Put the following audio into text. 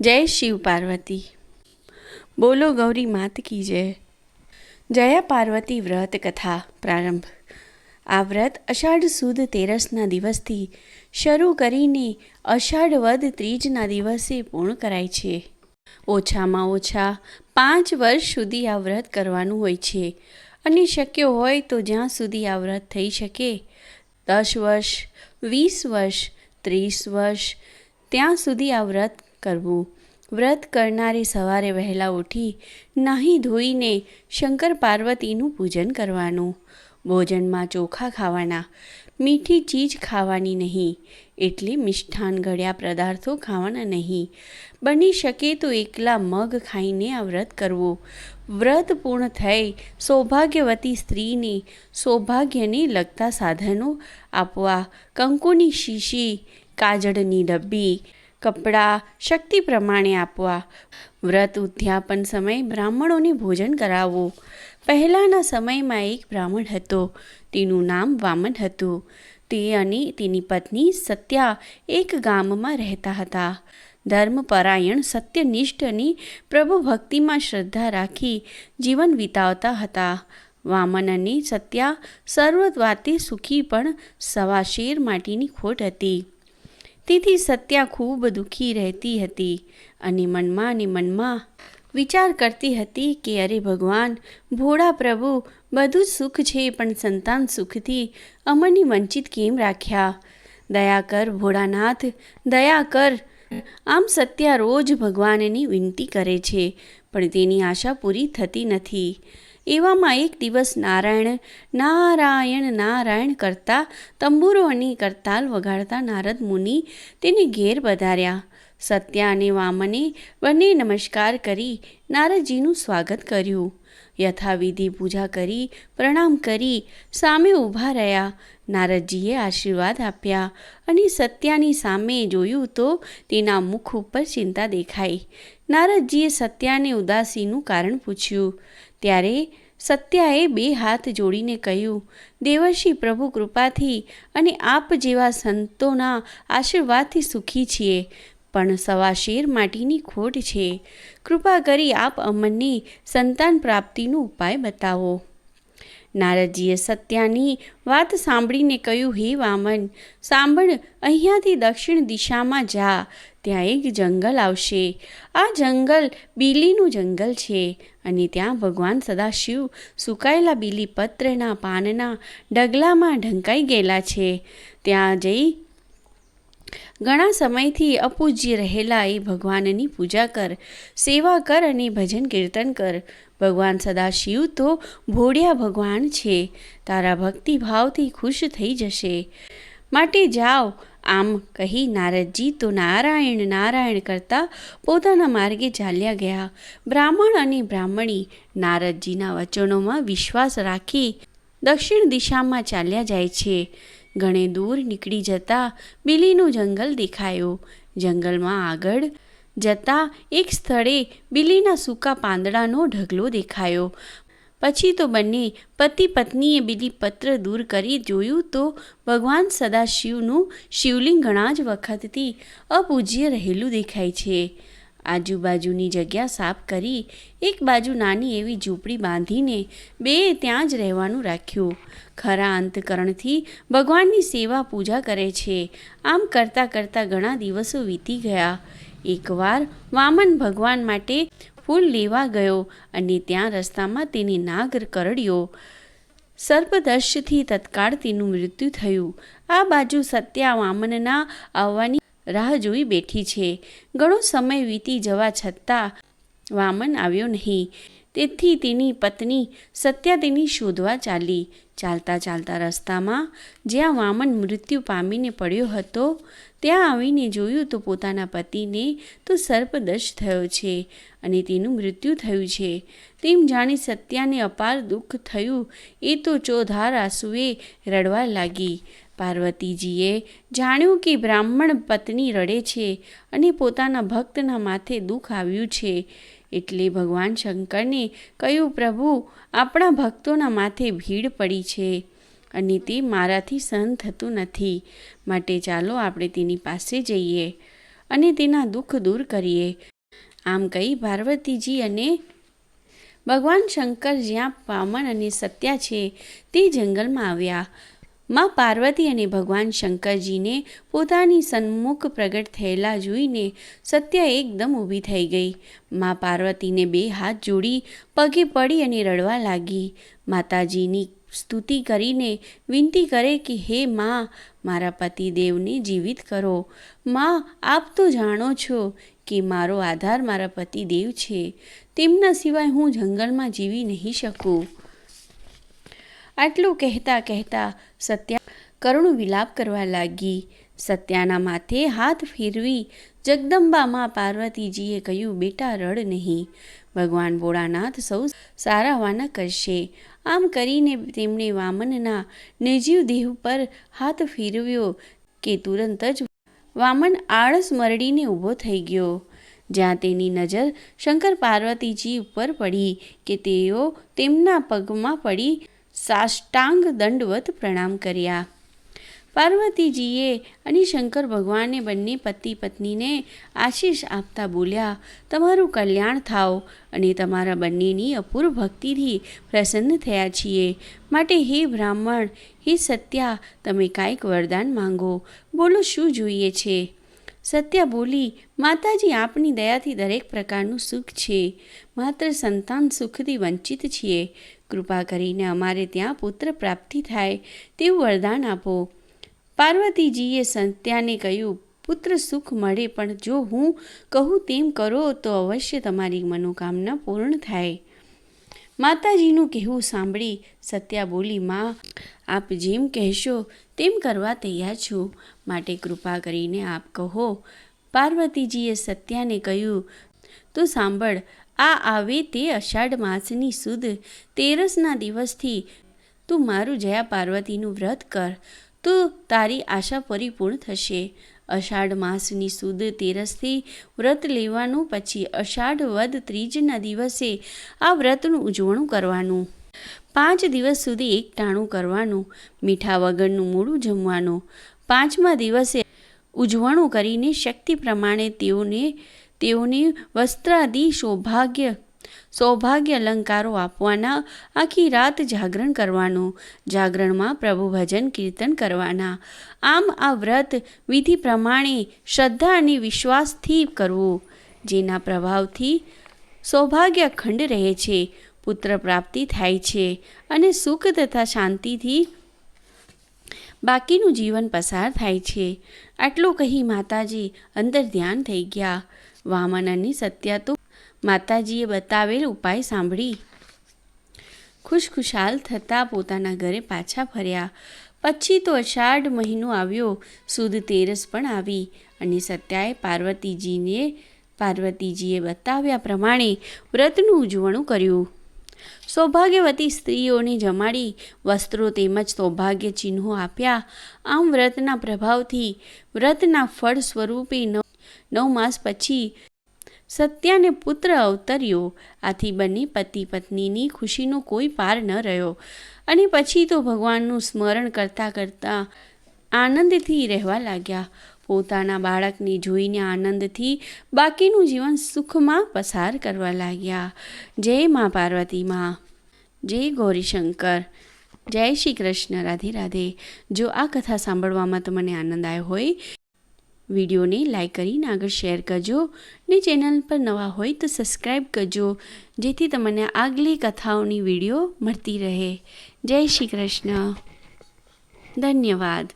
જય શિવ પાર્વતી. બોલો ગૌરી માત કી જય. જયા પાર્વતી વ્રત કથા પ્રારંભ. આ વ્રત અષાઢ સુદ તેરસના દિવસથી શરૂ કરીને અષાઢ વદ ત્રીજના દિવસે પૂર્ણ કરાય છે. ઓછામાં ઓછા પાંચ વર્ષ સુધી આ વ્રત કરવાનું હોય છે. અને શક્ય હોય તો જ્યાં સુધી આ વ્રત થઈ શકે, દસ વર્ષ, વીસ વર્ષ, ત્રીસ વર્ષ, ત્યાં સુધી આ વ્રત કરવું. વ્રત કરનારે સવારે વહેલા ઉઠી નાહી ધોઈને શંકર પાર્વતીનું પૂજન કરવાનું. ભોજનમાં ચોખા ખાવાના. મીઠી ચીજ ખાવાની નહીં. એટલે મિષ્ઠાન ગળ્યા પદાર્થો ખાવાના નહીં. બની શકે તો એકલા મગ ખાઈને આ વ્રત કરવું. વ્રત પૂર્ણ થઈ સૌભાગ્યવતી સ્ત્રીને સૌભાગ્યને લગતા સાધનો આપવા કંકુની શીશી, કાજળની ડબ્બી કપડાં, શક્તિ પ્રમાણે આપવા. વ્રત, ઉદ્યાપન સમયે બ્રાહ્મણોને ભોજન કરાવવું. પહેલાંના સમયમાં એક બ્રાહ્મણ હતો. તેનું નામ વામન હતું. તે અને તેની પત્ની સત્યા એક ગામમાં રહેતા હતા. ધર્મપરાયણ, સત્યનિષ્ઠ અને પ્રભુ ભક્તિમાં શ્રદ્ધા રાખી જીવન વિતાવતા હતા. વામન અને સત્યા સર્વવાતે સુખી પણ સવા શેર માટીની ખોટ હતી. તેથી સત્યા ખૂબ દુઃખી રહેતી હતી અને મનમાં અને મનમાં વિચાર કરતી હતી કે અરે ભગવાન, ભોળા પ્રભુ, બધું સુખ છે, પણ સંતાન સુખથી અમને વંચિત કેમ રાખ્યા? દયા કર ભોળાનાથ, દયા કર. આમ સત્યા રોજ ભગવાનની વિનંતી કરે છે, પણ તેની આશા પૂરી થતી નથી. એવામાં એક દિવસ નારાયણ નારાયણ નારાયણ કરતા તંબુરો અને કરતાલ વગાડતા નારદ મુનિ તેને ઘેર વધાર્યા સત્યા અને વામને બંને નમસ્કાર કરી નારદજીનું સ્વાગત કર્યું. યથાવિધિ પૂજા કરી, પ્રણામ કરી, સામે ઊભા રહ્યા. નારદજીએ આશીર્વાદ આપ્યા અને સત્યાની સામે જોયું તો તેના મુખ ઉપર ચિંતા દેખાઈ. નારદજીએ સત્યાને ઉદાસીનું કારણ પૂછ્યું. ત્યારે સત્યાએ બે હાથ જોડીને કહ્યું, દેવર્ષિ પ્રભુ કૃપાથી અને આપ જેવા સંતોના આશીર્વાદથી સુખી છીએ, પણ સવા શેર માટીની ખોટ છે. કૃપા કરી આપ અમને સંતાન પ્રાપ્તિનો ઉપાય બતાવો. નારદજીએ સત્યાની વાત સાંભળીને કહ્યું, હે વામન, સાંભળ, અહીંયાથી દક્ષિણ દિશામાં જા, ત્યાં એક જંગલ આવશે. આ જંગલ બીલીનું જંગલ છે અને ત્યાં ભગવાન સદાશિવ સુકાયેલા બીલી પત્રના પાનના ડગલામાં ઢંકાઈ ગયેલા છે. ત્યાં જઈ ઘણા સમયથી અપૂજ્ય રહેલા એ ભગવાનની પૂજા કર, સેવા કર અને ભજન કીર્તન કર. ભગવાન સદાશિવ તો ભોળિયા ભગવાન છે. તારા ભક્તિભાવથી ખુશ થઈ જશે. માટે જાઓ. આમ કહી નારદજી તો નારાયણ નારાયણ કરતા પોતાના માર્ગે ચાલ્યા ગયા. બ્રાહ્મણ અને બ્રાહ્મણી નારદજીના વચનોમાં વિશ્વાસ રાખી દક્ષિણ દિશામાં ચાલ્યા જાય છે. ઘણે દૂર નીકળી જતા બિલીનું જંગલ દેખાયું. જંગલમાં આગળ જતાં એક સ્થળે બિલીના સૂકા પાંદડાનો ઢગલો દેખાયો. પછી તો બંને પતિ પત્નીએ બીલી પત્ર દૂર કરી જોયું તો ભગવાન સદાશિવનું શિવલિંગ ઘણા જ વખતથી અપૂજ્ય રહેલું દેખાય છે. આજુબાજુની જગ્યા સાફ કરી એક બાજુ નાની એવી ઝૂંપડી બાંધીને બે ત્યાં જ રહેવાનું રાખ્યું. ખરા અંતકરણથી ભગવાનની સેવા પૂજા કરે છે. આમ કરતાં કરતાં ઘણા દિવસો વીતી ગયા. એકવાર વામન ભગવાન માટે ફૂલ લેવા ગયો અને ત્યાં રસ્તામાં તેની નાગર કરડ્યો. સર્પદર્શથી તત્કાળ તેનું મૃત્યુ થયું. આ બાજુ સત્યા વામનના આવવાની રાહ જોઈ બેઠી છે. ઘણો સમય વીતી જવા છતાં વામન આવ્યો નહીં. તેથી તેની પત્ની સત્યા તેની શોધવા ચાલી. ચાલતા ચાલતા રસ્તામાં જ્યાં વામન મૃત્યુ પામીને પડ્યો હતો, ત્યાં આવીને જોયું તો પોતાના પતિને તો સર્પદશ થયો છે અને તેનું મૃત્યુ થયું છે. તેમ જાણી સત્યાને અપાર દુઃખ થયું, એ તો ચોધાર આંસુએ રડવા લાગી. પાર્વતીજીએ જાણ્યું કે બ્રાહ્મણ પત્ની રડે છે અને પોતાના ભક્તના માથે દુઃખ આવ્યું છે. એટલે ભગવાન શંકરને કહ્યું, પ્રભુ, આપણા ભક્તોના માથે ભીડ પડી છે અને તે મારાથી સહન થતું નથી. માટે ચાલો આપણે તેની પાસે જઈએ અને તેના દુઃખ દૂર કરીએ. આમ કહી પાર્વતીજી અને ભગવાન શંકર જ્યાં પામન અને સત્યા છે તે જંગલમાં આવ્યા. માં પાર્વતી અને ભગવાન શંકરજીને પોતાની સન્મુખ પ્રગટ થયેલા જોઈને સત્ય એકદમ ઊભી થઈ ગઈ. માં પાર્વતીને બે હાથ જોડી પગે પડી અને રડવા લાગી. માતાજીની સ્તુતિ કરીને વિનંતી કરે કે, હે માં, મારા પતિદેવને જીવિત કરો. માં, આપ તો જાણો છો કે મારો આધાર મારા પતિદેવ છે. તેમના સિવાય હું જંગલમાં જીવી નહીં શકું. આટલું કહેતા કહેતા સત્યા કરુણ વિલાપ કરવા લાગી. સત્યાના માથે હાથ ફેરવી જગદંબામાં પાર્વતીજીએ કહ્યું, બેટા, રડ નહીં. ભગવાન ભોળાનાથ સૌ સારા વાના કરશે. આમ કરીને તેમણે વામનના નિર્જીવ દેહ પર હાથ ફેરવ્યો કે તુરંત જ વામન આળસ મરડીને ઊભો થઈ ગયો. જ્યાં તેની નજર શંકર પાર્વતીજી ઉપર પડી કે તેઓ તેમના પગમાં પડી સાષ્ટાંગ દંડવત પ્રણામ કર્યા. પાર્વતીજીએ અને શંકર ભગવાને બંને પતિ પત્નીને આશીષ આપતા બોલ્યા, તમારું કલ્યાણ થાઓ અને તમારા બંનેની અપૂર્વ ભક્તિથી પ્રસન્ન થયા છીએ. માટે હે બ્રાહ્મણ, હે સત્યા, તમે કાંઈક વરદાન માંગો. બોલો શું જોઈએ છે? સત્યા બોલી, માતાજી, આપની દયાથી દરેક પ્રકારનું સુખ છે. માત્ર સંતાન સુખથી વંચિત છીએ. કૃપા કરીને અમારે ત્યાં પુત્ર પ્રાપ્તિ થાય તેવું વરદાન આપો. પાર્વતીજીએ સંત્યાને કહ્યું, પુત્ર સુખ મળે, પણ જો હું કહું તેમ કરો, તો અવશ્ય તમારી મનોકામના પૂર્ણ થાય. માતાજીનું કહેવું સાંભળી સત્યા બોલી, માં, આપ જેમ કહેશો તેમ કરવા તૈયાર છું. માટે કૃપા કરીને આપ કહો. પાર્વતીજીએ સત્યાને કહ્યું, તું સાંભળ આ આવે તે અષાઢ માસની સુદ તેરસના દિવસથી. તું મારું જયા પાર્વતીનું વ્રત કર. તો તારી આશા પરિપૂર્ણ થશે. અષાઢ માસની સુદ તેરસથી વ્રત લેવાનું પછી અષાઢ વદ ત્રીજના દિવસે આ વ્રતનું ઉજવણું કરવાનું. પાંચ દિવસ સુધી એક ટાણું કરવાનું. મીઠા વગરનું મૂળું જમવાનું. પાંચમા દિવસે ઉજવણું કરીને શક્તિ પ્રમાણે તેઓને તેઓને વસ્ત્રાદિ સૌભાગ્ય સૌભાગ્ય અલંકારો આપવાના આખી રાત જાગરણ કરવાનું. જાગરણમાં પ્રભુ ભજન કીર્તન કરવાના. આમ આ વ્રત વિધિ પ્રમાણે શ્રદ્ધા અને વિશ્વાસથી કરવું, જેના પ્રભાવથી સૌભાગ્ય અખંડ રહે છે, પુત્ર પ્રાપ્તિ થાય છે અને સુખ તથા શાંતિથી બાકીનું જીવન પસાર થાય છે. આટલું કહી માતાજી અંદર ધ્યાન થઈ ગયા. વામન અને સત્યા તો માતાજીએ બતાવેલ ઉપાય સાંભળી. ખુશખુશાલ થતાં પોતાના ઘરે પાછા ફર્યા. પછી તો અષાઢ મહિનો આવ્યો. સુદ તેરસ પણ આવી અને સત્યાએ પાર્વતીજીને પાર્વતીજીએ બતાવ્યા પ્રમાણે વ્રતનું ઉજવણું કર્યું. સૌભાગ્યવતી સ્ત્રીઓને જમાડી વસ્ત્રો તેમજ સૌભાગ્ય ચિહ્નો આપ્યા. આમ વ્રતના પ્રભાવથી વ્રતના ફળ સ્વરૂપે નવ નવ માસ પછી સત્યાને પુત્ર અવતર્યો. આથી બંને પતિ પત્નીની ખુશીનો કોઈ પાર ન રહ્યો. અને પછી તો ભગવાનનું સ્મરણ કરતાં કરતાં આનંદથી રહેવા લાગ્યા. પોતાના બાળકને જોઈને આનંદથી બાકીનું જીવન સુખમાં પસાર કરવા લાગ્યા. જય મા પાર્વતી મા. જય ગૌરીશંકર. જય શ્રી કૃષ્ણ. રાધે રાધે. જો આ કથા સાંભળવામાં તમને આનંદ આવ્યો હોય, વિડીયોને લાઈક કરીને આગળ શેર કરજો ને ચેનલ પર નવા હોય તો સબસ્ક્રાઈબ કરજો, જેથી તમને આગલી કથાઓની વીડિયો મળતી રહે. જય શ્રી કૃષ્ણ. ધન્યવાદ.